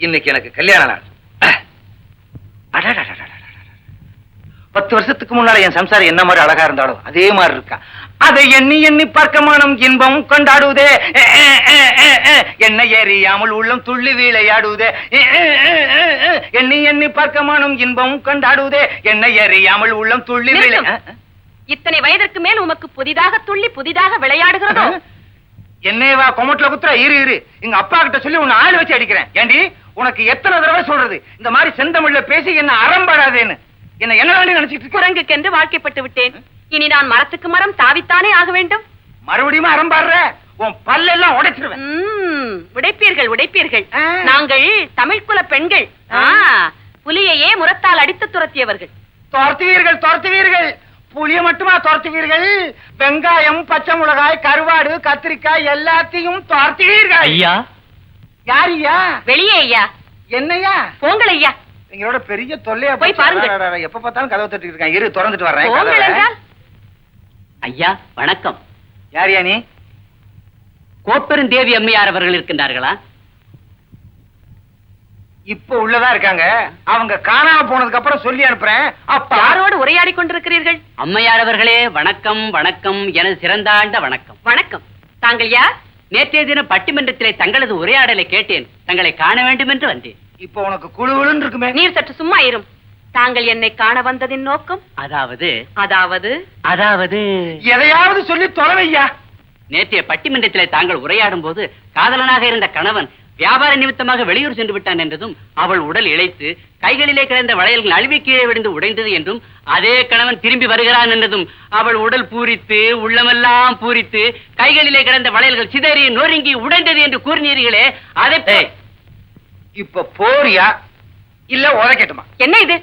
இன்னைக்கு எனக்கு கல்யாண நாள். பத்து வருஷத்துக்கு முன்னால என் சம்சாரம் என்ன மாதிரி அழகா இருந்தாலும் அதே மாதிரி இருக்கா அதை எண்ணி எண்ணி பார்க்கமானம் இன்பம் கொண்டாடுவதே என்ன ஏறியாமல் உள்ளம் துள்ளி வீழையாடுவதே எண்ணி எண்ணி பார்க்கமானம் இன்பம் கொண்டாடுவதே என்ன ஏறியாமல் உள்ளம் துள்ளி வீழ இத்தனை வயதிற்கு மேல் உமக்கு புதிதாக துள்ளி புதிதாக விளையாடுகிறதோ என்னையவா கொமட்டில குத்துற. இரு இரு. எங்க அப்பா கிட்ட சொல்லி உன்னை ஆள் வச்சு அடிக்கிறேன். ஏண்டி? உனக்கு எத்தனை தடவை சொல்றது? இந்த மாதிரி செந்தமிழ்ல பேசி என்ன அறம்பாடாதேன்னு. என்ன என்ன வேண்டி நினைச்சிட்டு இருக்க? குரங்குக்கென்று வாழ்க்கைப்பட்டு விட்டேன். இனி நான் மரத்துக்கு மரம் தாவித்தானே ஆக வேண்டும்? மறுபடியும் அறம்பாடுற? உன் பல்லெல்லாம் உடைச்சிருவேன். உடைப்பீர்கள் உடைப்பீர்கள். நாங்கள் தமிழ் குல பெண்கள். புலியையே முரத்தால் அடித்து துரத்தியவர்கள். துரத்துவீர்கள் துரத்துவீர்கள். புளிய மட்டுமா துரத்துவீர்கள்? வெங்காயம் பச்சை மிளகாய் கருவாடு கத்திரிக்காய் எல்லாத்தையும் துரத்துவீர்கள். ஐயா. யார் ஐயா? வெளியே ஐயா. என்னையா? போங்கள் ஐயா. எங்களோட பெரிய தொல்லையா போய். பாருங்க. எப்ப பார்த்தாலும் கதவை தட்டிட்டு இருக்கான் இரு திறந்துட்டு வர்றேன். ஐயா வணக்கம். யாரியா நீ? கோப்பெருந்தேவி அம்மையார் அவர்கள் இருக்கின்றார்களா? இப்ப உள்ளதா இருக்காங்க. அவங்க காணாம போனதுக்கு அப்புறம் சொல்லி அனுப்புறேன். அப்பா. யாரோடு உரையாடிக் கொண்டிருக்கிறீர்கள்? அம்மையார் அவர்களே வணக்கம் வணக்கம் எனது சிறந்தாண்ட வணக்கம். வணக்கம். தாங்கள் யார்? நேற்றைய தினம் பட்டிமன்றத்திலே தங்களது உரையாடலை கேட்டேன். தங்களை காண வேண்டும் என்று வந்தேன். இப்ப உனக்கு குழுகுழுன்னு இருக்குமே. நீர் சற்று சும்மா இரும். தாங்கள் என்னை காண வந்ததின் நோக்கம்? அதாவது? அதாவது? அதாவது? எதையாவது சொல்லி தொலைவையா? நேற்றைய பட்டிமன்றத்திலே தாங்கள் உரையாடும் போது காதலனாக இருந்த கணவன் வியாபார நிமித்தமாக வெளியூர் சென்று விட்டான் என்றதும் அவள் உடல் இழைத்து கைகளிலே கிடந்த வளையல்கள் அழுவி கீழே விழுந்து உடைந்தது என்றும் அதே கணவன் திரும்பி வருகிறான் என்றதும் அவள் உடல் பூரித்து உள்ளமெல்லாம் பூரித்து கைகளிலே கிடந்த வளையல்கள் சிதறி நொறுங்கி உடைந்தது என்று கூறினீர்களே அதை இப்ப போறியா? இல்ல உதைக்கட்டுமா? என்ன இது?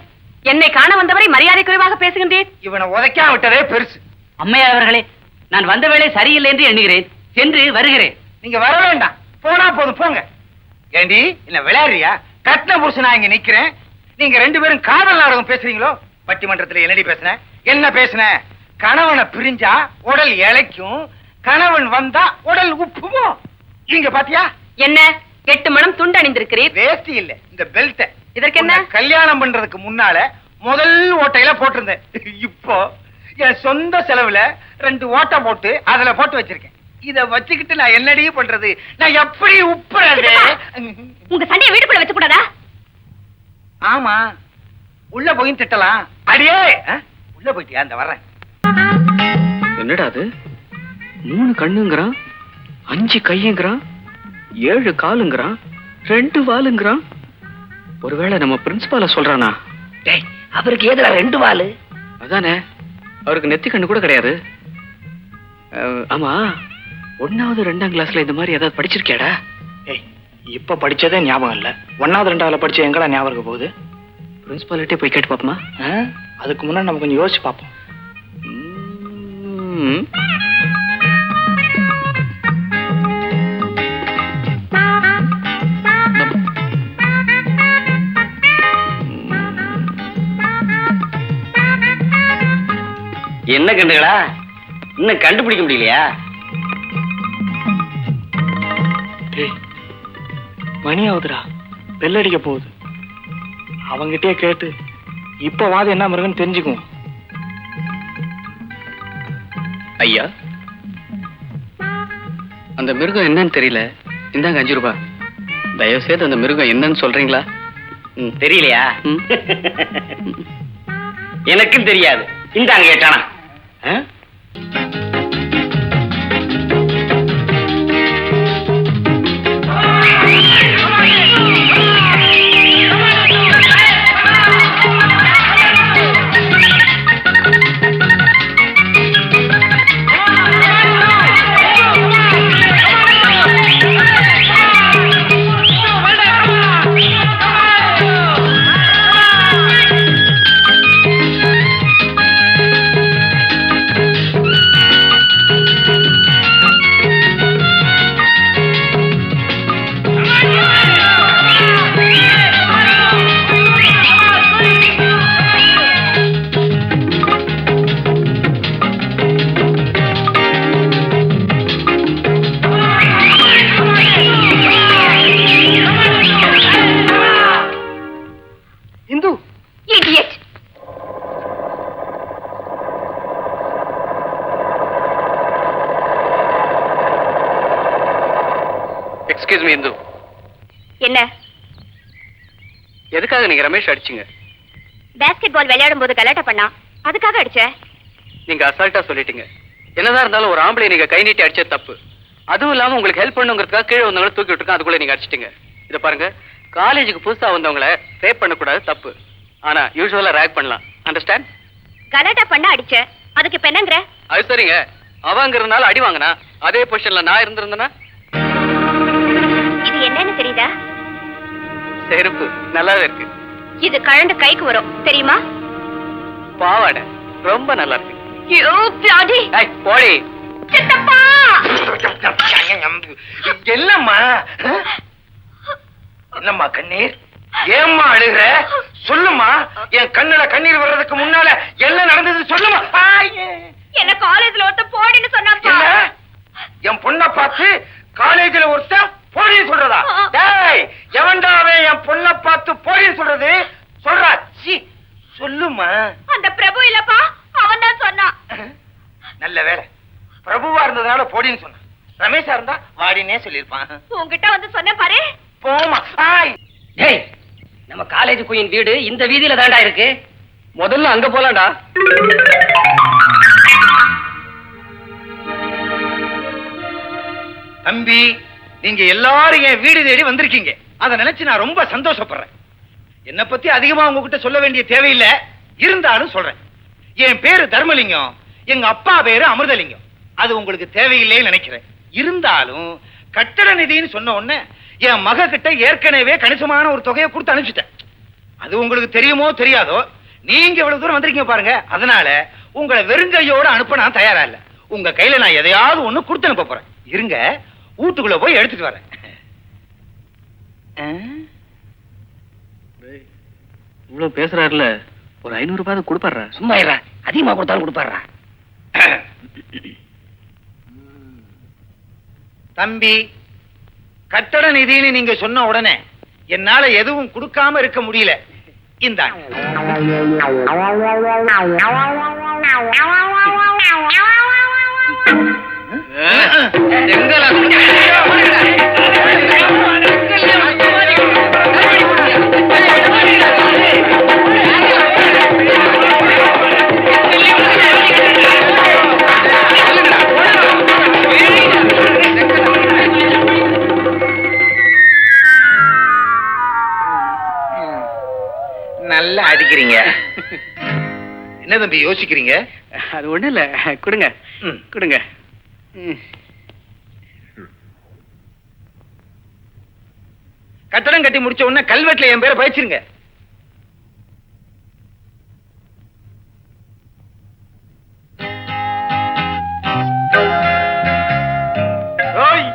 என்னை காண வந்தவரை மரியாதை குறைவாக பேசுகின்றேன் இவனை உதைக்காம விட்டதே பெருசு. அம்மையார் அவர்களே நான் வந்த வேளை சரியில்லை என்று எண்ணுகிறேன். சென்று வருகிறேன். நீங்க வர வேண்டாம். போனா போதும் போங்க. ஏண்டி என்ன விளையாடுறியா? கட்டின புருஷனா இங்க நிக்கிறேன். நீங்க ரெண்டு பேரும் காதல் நாடகம் பேசுறீங்களோ? பட்டிமன்றத்துல என்னடி பேசுன? என்ன பேசுன? கணவனை பிரிஞ்சா உடல் இளைக்கும் கணவன் வந்தா உடல் உப்புமோ? இங்க பாத்தியா? என்ன? எட்டு மணம் துண்டு அணிந்திருக்கிறீர். வேஷ்டி இல்ல இந்த பெல்ட் இதற்கு என்ன? கல்யாணம் பண்றதுக்கு முன்னால முதல் ஓட்டையில போட்டிருந்தேன். இப்போ என் சொந்த செலவுல ரெண்டு ஓட்டை போட்டு அதுல போட்டு வச்சிருக்கேன். இத வச்சுக்கிட்டு நான் என்னடி பண்றது? நான் எப்படி உப்புறது? உங்க சண்டையை வீட்டுக்குள்ள வச்சு கூடாதா ஆமா. உள்ள போய் திட்டலாம். அடியே? உள்ள போயிட்டியா? அந்த வர்றேன். என்னடா அது? மூணு கண்ணுங்கிறான் அஞ்சு கையுங்கிறான் ஏழு காலுங்கிறான் ரெண்டு வாலுங்கிறான். ஒருவேளை நம்ம பிரின்சிபால சொல்றானா? டேய் அவருக்கு எதுல ரெண்டு வாலு? அதானே அவருக்கு நெத்தி கண்ணு கூட கிடையாது. ஆமா ஒன்னாவது ரெண்டாம் கிளாஸ்ல இந்த மாதிரி ஏதாவது படிச்சிருக்கியாடா? ஏய் இப்ப படிச்சதே ஞாபகம் இல்ல. ஒன்னாவது ரெண்டாவதுல படிச்ச எங்கடா ஞாபகம் இருக்க போகுது? பிரின்சிபால்கிட்டே போய் கேட்டு பாப்போமா ஆ? அதுக்கு முன்னாடி நம்ம கொஞ்சம் யோசிச்சு பார்ப்போம். என்ன கண்டுகளா? இன்னும் கண்டுபிடிக்க முடியலையா? மணி ஆகுதுடா. bell அடிக்க போகுது. அவங்கிட்டே கேட்டு இப்ப வாது என்ன மிருகன்னு தெரிஞ்சுக்குவோம். ஐயா அந்த மிருகம் என்னன்னு தெரியல. இந்தாங்க அஞ்சு ரூபாய் தயவு செய்து அந்த மிருகம் என்னன்னு சொல்றீங்களா? தெரியலையா. எனக்கும் தெரியாது. இந்தாங்க கேட்டானா? Excuse me Indu. என்ன? எதுக்காக நீங்க ரமேஷ் அடிச்சீங்க? பாஸ்கெட் பால் விளையாடும் போது கலாட்டா பண்ணா? அதுக்காக அடிச்ச? நீங்க அசால்ட்டா சொல்லிட்டீங்க. என்னதான் இருந்தாலும் ஒரு ஆம்பளை நீங்க கை நீட்டி அடிச்சது தப்பு. அதுவும் இல்லாம உங்களுக்கு ஹெல்ப் பண்ணுங்கிறதுக்காக கீழே வந்தவங்களை தூக்கி விட்டுருக்கோம் அதுக்குள்ள நீங்க அடிச்சிட்டீங்க. இத பாருங்க. காலேஜுக்கு புதுசா வந்தவங்கள ரேப் பண்ணக்கூடாது தப்பு. ஆனா யூஸ்வலா ரேக் பண்ணலாம். அண்டர்ஸ்டாண்ட் கலாட்டா பண்ண அடிச்ச? அதுக்கு இப்ப என்னங்கிற? அது சரிங்க. அவங்கிறதுனால அடி வாங்கினா அதே பொசிஷன்ல நான் இருந்திருந்தேன்னா தெரியுதா செருப்பு நல்லாவே இருக்கு. இது கழண்டு கைக்கு வரும் தெரியுமா? பாவாடை ரொம்ப நல்லா இருக்கு. You bloody. ஏய், போடி. சித்தப்பா. என்னம்மா? என்னம்மா கண்ணீர்? ஏம்மா அழுகுற? சொல்லுமா என் கண்ணுல கண்ணீர் வர்றதுக்கு முன்னால என்ன நடந்தது சொல்லுமா. என்ன காலேஜ்ல ஒருத்த போடின்னு சொன்னாப்பா. என் பொண்ண பார்த்து காலேஜ்ல ஒருத்தன் போடின்னு சொல்றதா. டேய் எவன்டா அவன் என் பொண்ண பார்த்து போடின்னு சொல்றது? சொல்றா. சீ சொல்லுமா அந்த பிரபு இல்லப்பா அவன் தான் சொன்னான் நல்ல வேலை. பிரபுவா இருந்ததுனால போடின்னு சொன்னான். ரமேஷா இருந்தா வாடினே சொல்லிருப்பான் உன்கிட்ட வந்து சொன்ன பாரு. போமா ஆய். டேய் நம்ம காலேஜ் குயின் வீடு இந்த வீதியில தாண்டா இருக்கு. முதல்ல அங்க போலாம்டா. தம்பி நீங்க எல்லாரும் என் வீடு தேடி வந்திருக்கீங்க. அதை நினைச்சு நான் ரொம்ப சந்தோஷப்படுறேன். என்னை பத்தி அதிகமா உங்ககிட்ட சொல்ல வேண்டிய தேவையில்லை. இருந்தாலும் சொல்றேன். என் பேரு தர்மலிங்கம். எங்க அப்பா பேரு அமிர்தலிங்கம். அது உங்களுக்கு தேவையில்லைன்னு நினைக்கிறேன். இருந்தாலும் கட்டட நிதின்னு சொன்ன உடனே என் மக கிட்ட ஏற்கனவே கணிசமான ஒரு தொகையை கொடுத்து அனுப்பிச்சிட்டேன். அது உங்களுக்கு தெரியுமோ தெரியாதோ நீங்க இவ்வளவு தூரம் வந்திருக்கீங்க பாருங்க. அதனால உங்களை வெறுங்கையோட அனுப்ப நான் தயாரா இல்லை. உங்க கையில நான் எதையாவது ஒண்ணு கொடுத்து அனுப்ப போறேன். இருங்க வீட்டுக்குள்ள போய் எடுத்துட்டு வரேன்? இவ்வளவு பேசுறாருல ஒரு ஐநூறு ரூபாய் கொடுப்பாரு சும்மா அதிகமா கொடுத்தாலும் கொடுப்பாடுறா தம்பி கட்டட நிதின்னு நீங்க சொன்ன உடனே என்னால எதுவும் கொடுக்காம இருக்க முடியல. இந்தாங்க நல்லா அடிக்கிறீங்க என்ன தம்பி யோசிக்கிறீங்க அது ஒண்ணு இல்ல கொடுங்க. கொடுங்க. கட்டடம் கட்டி முடிச்ச உடனே கல்வெட்டுல என் பேரை பயிச்சிருங்க. ஓய்!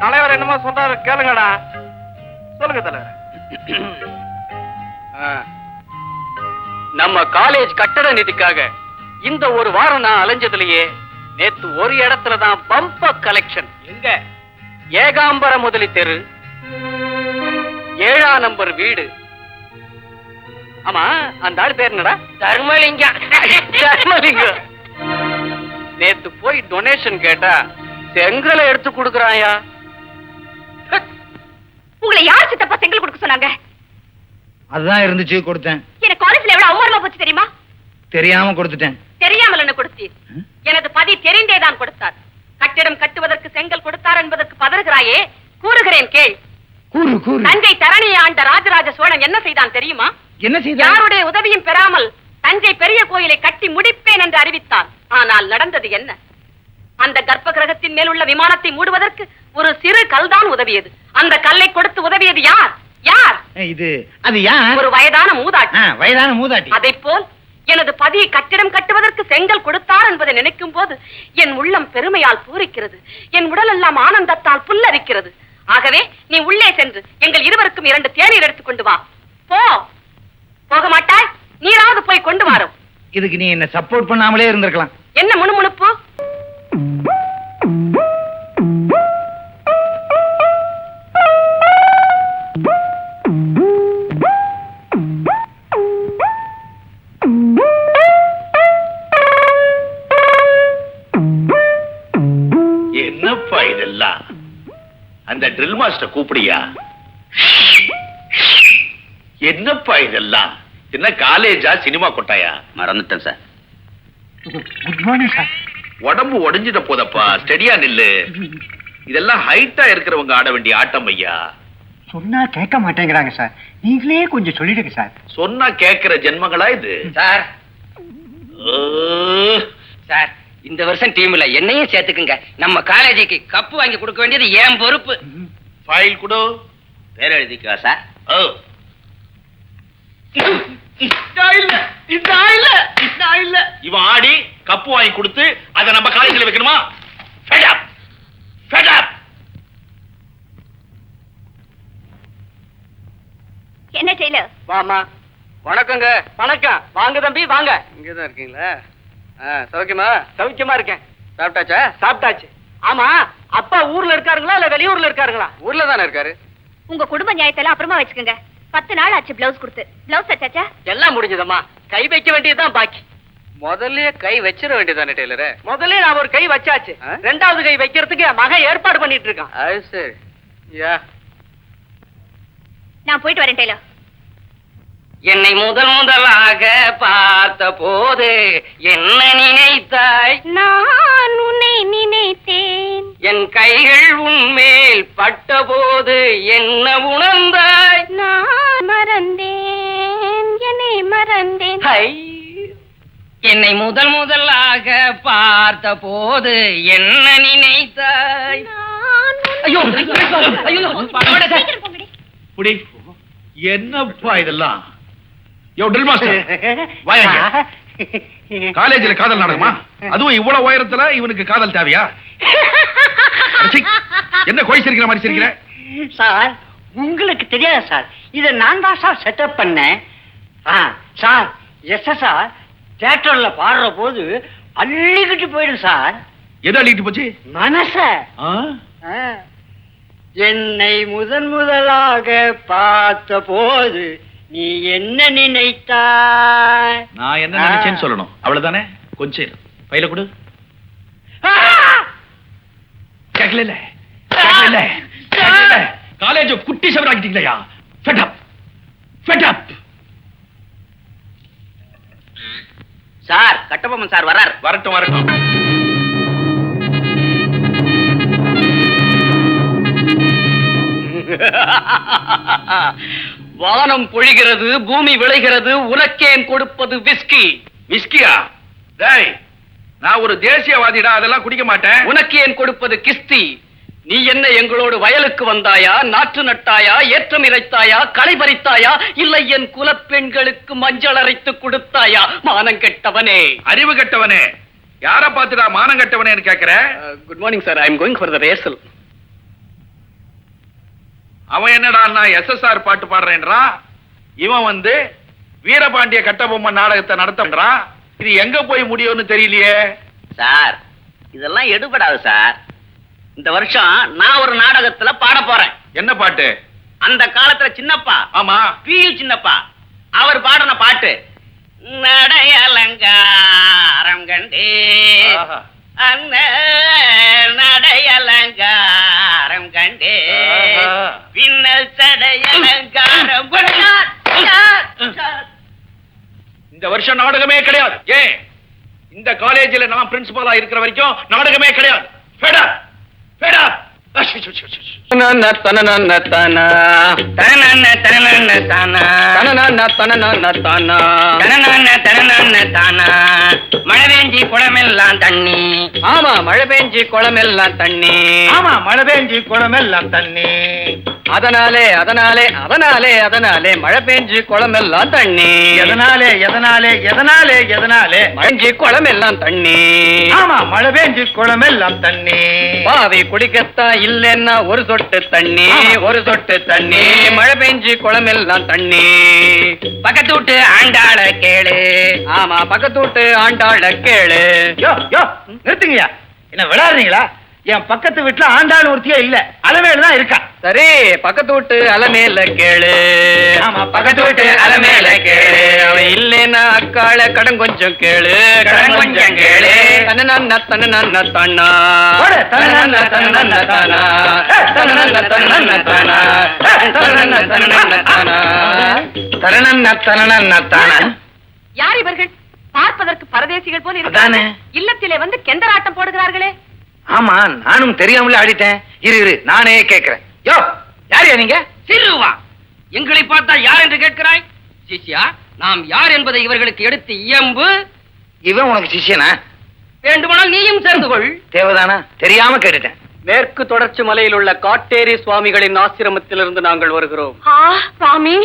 தலைவர் என்னமோ சொல்றாரு கேளுங்கடா. சொல்லுங்க தலைவர். நம்ம காலேஜ் கட்டட நிதிக்காக இந்த ஒரு வாரம் நான் அலைஞ்சதுலயே நேத்து ஒரு இடத்துல தான் பம்ப கலெக்ஷன் எங்க? ஏகாம்பர முதலி தெரு. ஏழாம் நம்பர் வீடு. ஆமா அந்த ஆள் பேர் என்னடா? தர்மலிங்கம். தர்மலிங்கம். நேத்து போய் டொனேஷன் கேட்டா செங்கலை எடுத்து கொடுக்கறாயா? உங்களை யார் சித்தப்பா செங்கல் கொடுக்க சொன்னாங்க? அதுதான் இருந்துச்சு கொடுத்தேன். எனக்கு காலேஜ்ல எவ்வளவு அவமானமா போச்சு தெரியுமா? தெரியாம கொடுத்துட்டேன். தெரியாமல் என்ன கொடுத்தீர்? எனது பதி தெரிந்தேதான் கொடுத்தார். கட்டிடம் கட்டுவதற்கு செங்கல் கொடுத்தார் என்பதற்கு பதறுகிறாயே கூறுகிறேன் கேள். கூறு கூறு. தஞ்சை தரணியை ஆண்ட ராஜராஜ சோழன் என்ன செய்தான் தெரியுமா? என்ன செய்த யாருடைய உதவியும் பெறாமல் தஞ்சை பெரிய கோயிலை கட்டி முடிப்பேன் என்று அறிவித்தான் ஆனால் நடந்தது என்ன? அந்த கர்ப்ப கிரகத்தின் மேல் உள்ள விமானத்தை மூடுவதற்கு ஒரு சிறு கல்தான் உதவியது. அந்த கல்லை கொடுத்து உதவியது யார்? யார்? இது அது யார்? ஒரு வயதான மூதாட்டி. வயதான மூதாட்டி. அதைப் போல் எனது பதி கட்டிடம் கட்டுவதற்கு செங்கல் கொடுத்தார் என்பதை நினைக்கும் போது என் உள்ளம் பெருமையால் பூரிக்கிறது. என் உடல் எல்லாம் ஆனந்தத்தால் புல்லரிக்கிறது. ஆகவே நீ உள்ளே சென்று எங்கள் இருவருக்கும் இரண்டு தேநீர் எடுத்துக் கொண்டு வா. போ. போக மாட்டாய். நீராவது போய் கொண்டு வாரும் இதுக்கு நீ என்ன சப்போர்ட் பண்ணாமலே இருந்திருக்கலாம். என்ன முணுமுணுப்பு? என்னப்பா இதெல்லாம் அந்த ட்ரில் மாஸ்டர் கூப்பிடியா? என்னப்பா இதெல்லாம்? என்ன காலேஜா சினிமா கொட்டாயா? மறந்துட்டேன் சார் குட் மார்னிங் சார் உடம்பு உடைஞ்சிட்ட போதப்பா ஸ்டெடியா நில்லு. இதெல்லாம் ஹைட்டா இருக்கிறவங்க ஆட வேண்டிய ஆட்டம் ஐயா. சொன்னா கேட்க மாட்டேங்கிறாங்க சார் நீங்களே கொஞ்சம் சொல்லிடுங்க சார் சொன்னா கேக்குற ஜென்மங்களா இது? சார் சார் இந்த வருஷம் டீம்ல என்னையும் சேர்த்துக்குங்க. நம்ம காலேஜுக்கு கப்பு வாங்கி கொடுக்க வேண்டியது என் பொறுப்பு. ஃபைல் கொடு. பேர் எழுதிக்கவா சார்? ஓ. இவன் ஆடி கப்பு வாங்கி கொடுத்து அதை நம்ம காலேஜ்ல வைக்கணுமா. என்ன வாமா. வணக்கங்க. வணக்கம். வாங்க தம்பி வாங்க. இங்கதான் இருக்கீங்களா? சௌக்கியமா? சௌக்கியமா இருக்கேன். சாப்பிட்டாச்சா? சாப்பிட்டாச்சு. ஆமா அப்பா ஊர்ல இருக்காருங்களா இல்ல வெளியூர்ல இருக்காருங்களா? ஊர்ல தானே இருக்காரு. உங்க குடும்ப நியாயத்தெல்லாம் அப்புறமா வச்சுக்கோங்க. பத்து நாள் ஆச்சு பிளவுஸ் கொடுத்து. பிளவுஸ் தச்சாச்சா எல்லாம் முடிஞ்சதம்மா. கை வைக்க வேண்டியதுதான் பாக்கி. முதல்லயே கை வச்சிட வேண்டியதானே டெய்லரு? முதல்ல நான் ஒரு கை வச்சாச்சு. ரெண்டாவது கை வைக்கிறதுக்கு மகன் ஏற்பாடு பண்ணிட்டு இருக்கான். அது சரி. யா. நான் போயிட்டு வரேன் டெய்லர். என்னை முதல் முதலாக பார்த்த போது என்ன நினைத்தாய் நான் உன்னை நினைத்தேன் என் கைகள் உன்மேல் பட்ட போது என்ன உணர்ந்தாய் நான் மறந்தேன் என்னை மறந்தேன். என்னை முதல் முதலாக பார்த்த போது என்ன நினைத்தாய் ஐயோ ஐயோ இதெல்லாம் யோ ட்ரில் மாஸ்டர் காலேஜ்ல காதல் நாடகமா? அதுவும் இவ்வளவு உயரத்துல இவனுக்கு காதல் தேவையா? என்ன கோய் சிரிக்கிற மாதிரி சிரிக்கிற? சார் உங்களுக்கு தெரியாது சார்? இதை நான் தான் சார் செட்டப் பண்ணேன். சார் எஸ் சார் தியேட்டர்ல பாடுற போது அள்ளிக்கிட்டு போயிடும் சார். எது அள்ளிட்டு போச்சு? மனச. என்னை முதன் முதலாக பார்த்த போது நீ என்ன நினைத்தாய்? நான் என்ன நினைச்சேன்னு சொல்லணும். அவ்வளவுதானே? கொஞ்சம். பையில கொடு. கேட்கல கேட்கல கேட்கல காலேஜ் குட்டி சவராக்கிட்டீங்களா fed up fed up sir Kattabomman sir வரார் வரட்டும் வரட்டும். வானம் பொழிகிறது பூமி விளைகிறது உனக்கேன் கொடுப்பது விஸ்கி. விஸ்கியா? டேய் நான் ஒரு தேசியவாதிடா அதெல்லாம் குடிக்க மாட்டேன். உனக்கு ஏன் கொடுப்பது கிஸ்தி. நீ என்ன எங்களோடு வயலுக்கு வந்தாயா நாற்று நட்டாயா ஏற்றம் இறைத்தாயா களை பறித்தாயா இல்லை என் குலப்பெண்களுக்கு மஞ்சள் அரைத்து கொடுத்தாயா? மானம் கெட்டவனே. அறிவு கெட்டவனே. யார பாத்துடா மானம் கெட்டவனேன்னு கேக்குற? Good morning sir I am going for the rehearsal அவன் என்னடா நான் எஸ்எஸ்ஆர் பாட்டு பாடுறேன்றான் இவன் வந்து வீரபாண்டிய கட்டபொம்மன் நாடகத்தை நடத்தன்றான் இது எங்க போய் முடியும்னு தெரியலையே. சார் இதெல்லாம் எடுபடாது சார். இந்த வருஷம் நான் ஒரு நாடகத்துல பாட போறேன். என்ன பாட்டு? அந்த காலத்துல சின்னப்பா. ஆமா. பியு சின்னப்பா. அவர் பாடின பாட்டு நடையலங்காரம் கண்டே. ஆஹா. அண்ண நடையலங்காரம் கண்டே. பின்னல் சடையலங்காரம். கொண்டார். இந்த வருஷம் நாடகமே கிடையாது. ஏன்? இந்த காலேஜ்ல நான் பிரின்சிபலா இருக்கிற வரைக்கும் நாடகமே கிடையாது. மழை பெஞ்சி குளமெல்லாம் தண்ணி. ஆமா மழை பெஞ்சு குளமெல்லாம் தண்ணி. ஆமா மழை பெஞ்சு குளமெல்லாம் தண்ணி. அதனாலே அதனாலே அதனாலே அதனாலே மழை பெஞ்சு குளமெல்லாம் தண்ணி. எதனாலே எதனாலே எதனாலே எதனாலே? மழைஞ்சி குளமெல்லாம் தண்ணி. ஆமா மழை பெஞ்சு குளமெல்லாம் தண்ணி. பாவி குடிக்கத்தான் இல்லைன்னா ஒரு சொட்டு தண்ணி. ஒரு சொட்டு தண்ணி. மழை பெஞ்சு குளமெல்லாம் தண்ணி. பக்கத்து வீட்டு ஆண்டாள கேளு. ஆமா பக்கத்து வீட்டு ஆண்டாள கேளு. யோ யோ நிறுத்துங்கய்யா. என்ன விளையாடுறீங்களா என் பக்கத்து வீட்டுல ஆண்டாள் ஒருத்தியே இல்ல அளவேடு தான் இருக்கா சரி பக்கத்து வீட்டு அலமேல கேளு ஆமா, பக்கத்து வீட்டு அலமேல கேளு. அவன் இல்லைன்னா அக்காள கடன் கொஞ்சம் கேளு கடன் கொஞ்சம் கேளு. தன்னன்னா தன்னன்னா தன்னா போடு. தன்னன்னா தன்னன்னா தானா. தன்னன்னா தன்னன்னா தானா. தன்னன்னா தன்னன்னா தானா. தன்னன்னா தன்னன்னா தானா. யார் இவர்கள் பார்ப்பதற்கு பரதேசிகள் போல். இருக்கிறார்கள் இல்லத்திலே வந்து கெந்தராட்டம் போடுகிறார்களே ஆமா நானும் தெரியாமலே ஆடிட்டேன். இரு இரு நானே கேக்குறேன் யோ யாரையா நீங்க? சிறுவா. எங்களை பார்த்தா யார் என்று கேட்கிறாய்? சிஷ்யா நாம் யார் என்பதை இவர்களுக்கு எடுத்து இயம்பு. இவன் உனக்கு சிஷ்யனா? வேண்டுமானால் நீயும் சேர்ந்து கொள். தேவதானா? தெரியாம கேட்டுட்டேன். மேற்கு தொடர்ச்சி மலையில் உள்ள காட்டேரி சுவாமிகளின் ஆசிரமத்திலிருந்து நாங்கள் வருகிறோம். ஆ சுவாமி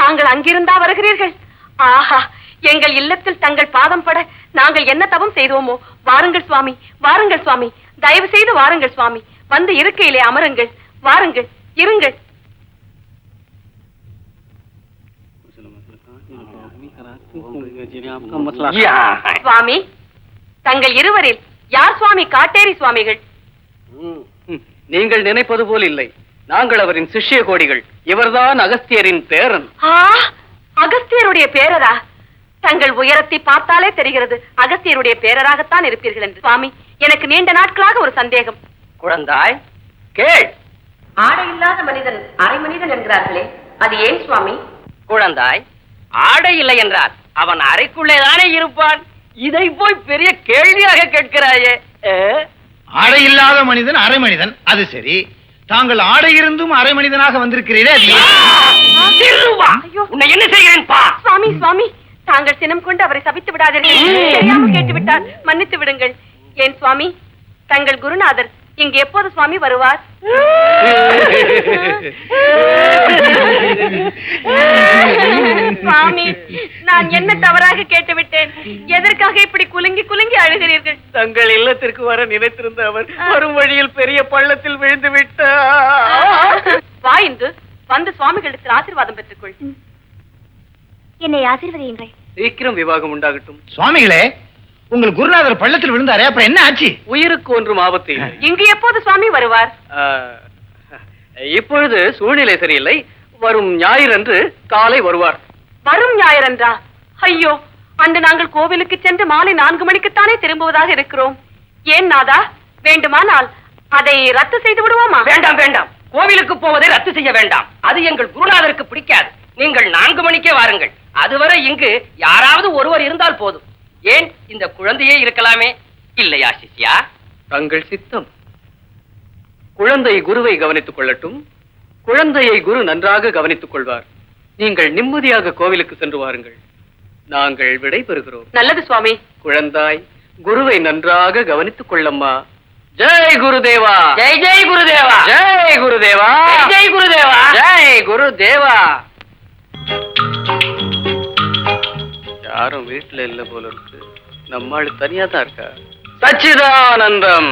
தாங்கள் அங்கிருந்தா வருகிறீர்கள். ஆஹா எங்கள் இல்லத்தில் தங்கள் பாதம் பட நாங்கள் என்ன தவம் செய்தோமோ வாருங்கள் சுவாமி வாருங்கள் சுவாமி. தயவு செய்து வாருங்கள் சுவாமி. வந்து இருக்கையிலே அமருங்கள். வாருங்கள். இருங்கள். சுவாமி தங்கள் இருவரில் யார் சுவாமி? காட்டேரி சுவாமிகள். நீங்கள் நினைப்பது போல் இல்லை. நாங்கள் அவரின் சிஷ்ய கோடிகள் இவர்தான் அகஸ்தியரின் பேரன். அகஸ்தியருடைய பேரரா? தங்கள் உயரத்தை பார்த்தாலே தெரிகிறது அகஸ்தியருடைய பேரராகத்தான் இருப்பீர்கள் என்று. சுவாமி எனக்கு நீண்ட நாட்களாக ஒரு சந்தேகம். குழந்தாய் கேள். ஆடை இல்லாத மனிதன் அரை மனிதன் என்கிறார்களே அது ஏன் சுவாமி? குழந்தாய் ஆடை இல்லை என்றால் அவன் அறைக்குள்ளே தானே இருப்பான். இதை போய் பெரிய கேள்வியாக கேட்கிறாயே? ஆடை இல்லாத மனிதன் அரை மனிதன் அது சரி. தாங்கள் ஆடை இருந்தும் அரை மனிதனாக வந்திருக்கிறீரே அது ஏன்? திருவா! ஐயோ. உன்னை என்ன செய்கிறேன் பா! சுவாமி சுவாமி. தாங்கள் சினம் கொண்டு அவரை சபித்து விடாதீர்கள். தெரியாமல் கேட்டு விட்டால் மன்னித்து விடுங்கள். ஏன் சுவாமி? தங்கள் குருநாதர் இங்கு எப்போது சுவாமி வருவார்? சுவாமி நான் என்ன தவறாக கேட்டு விட்டேன் எதற்காக இப்படி குலுங்கி குலுங்கி அழுகிறீர்கள்? தங்கள் இல்லத்திற்கு வர நினைத்திருந்த அவர் வரும் வழியில் பெரிய பள்ளத்தில் விழுந்து விட்டார். வா இந்து வந்து சுவாமிகளிடத்தில் ஆசீர்வாதம் பெற்றுக்கொள். என்னை ஆசீர்வதியுங்கள். சீக்கிரம் விவாகம் உண்டாகட்டும். சுவாமிகளே உங்கள் குருநாதர் பள்ளத்தில் விழுந்தாரே அப்புறம் என்ன ஆச்சு? உயிருக்கு ஒன்றும் ஆபத்து இல்லை. இங்கு எப்போது சுவாமி வருவார்? இப்பொழுது சூழ்நிலை சரியில்லை. வரும் ஞாயிறன்று காலை வருவார். வரும் ஞாயிறன்றா? ஐயோ அன்று நாங்கள் கோவிலுக்கு சென்று மாலை நான்கு மணிக்குத்தானே திரும்புவதாக இருக்கிறோம். ஏன் நாதா? வேண்டுமானால் அதை ரத்து செய்து விடுவோமா? வேண்டாம் வேண்டாம். கோவிலுக்கு போவதை ரத்து செய்ய வேண்டாம். அது எங்கள் குருநாதருக்கு பிடிக்காது. நீங்கள் நான்கு மணிக்கே வாருங்கள். அதுவரை இங்கு யாராவது ஒருவர் இருந்தால் போதும். ஏன் இந்த குழந்தையே இருக்கலாமே? இல்லையா சிஷ்யா? தங்கள் சித்தம். குழந்தை குருவை கவனித்துக் கொள்ளட்டும். குழந்தையை குரு நன்றாக கவனித்துக் கொள்வார். நீங்கள் நிம்மதியாக கோவிலுக்கு சென்று வாருங்கள். நாங்கள் விடை பெறுகிறோம் நல்லது சுவாமி. குழந்தாய் குருவை நன்றாக கவனித்துக் கொள்ளம்மா. ஜெய் குருதேவா. ஜெய் ஜெய் குருதேவா. ஜெய் குருதேவா. ஜெய் ஜெய் குருதேவா. ஜெய் குருதேவா. யாரும் வீட்டுல இல்ல போல இருக்கு. நம்மாள் தனியா தான் இருக்கா? சச்சிதானந்தம்!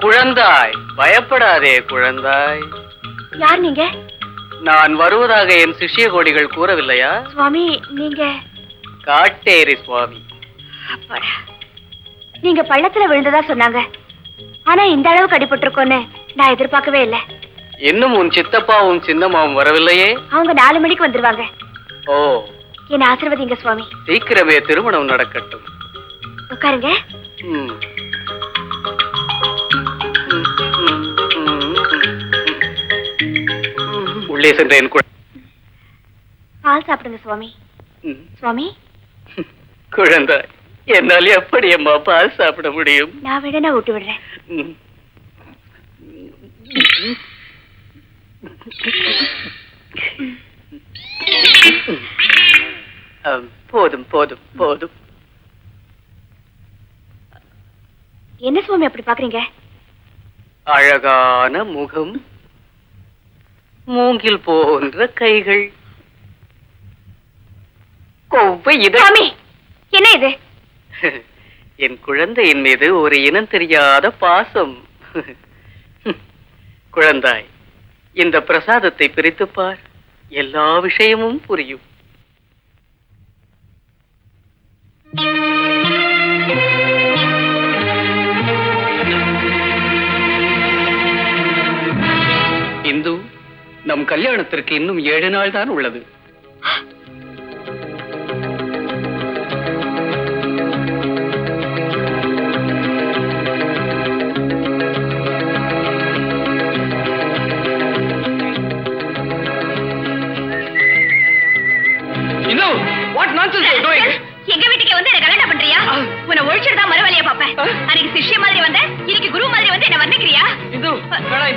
குழந்தாய் பயப்படாதே குழந்தாய். யார் நீங்க? நான் வருவதாக என் சிஷ்ய கோடிகள் கூறவில்லையா? சுவாமி நீங்க? காட்டேரி சுவாமி. நீங்க பள்ளத்துல விழுந்ததா சொன்னாங்க. ஆனா இந்த அளவுக்கு அடிபட்டிருக்கோன்னு நான் எதிர்பார்க்கவே இல்லை. இன்னும் உன் சித்தப்பாவும் சின்னம்மாவும் வரவில்லையே? அவங்க நாலு மணிக்கு வந்துருவாங்க. ஓ. என்ன ஆசீர்வதிங்க சுவாமி. சீக்கிரமே திருமணம் நடக்கட்டும். உட்காருங்க. உள்ளே சென்ற என் பால் சாப்பிடுங்க சுவாமி. சுவாமி. குழந்தாய் என்னால் எப்படி அம்மா பால் சாப்பிட முடியும். நான் வேணா ஊட்டி விடுறேன். ம். போதும் போதும் போதும். என்ன சுவாமி அப்படி பாக்குறீங்க அழகான முகம் மூங்கில் போன்ற கைகள். கொவ்வை சுவாமி என்ன இது? என் குழந்தையின் மீது ஒரு இனம் தெரியாத பாசம். குழந்தாய் இந்த பிரசாதத்தை பிரித்துப் பார். எல்லா விஷயமும் புரியும். கல்யாணத்திற்கு இன்னும் ஏழு நாள் தான் உள்ளது.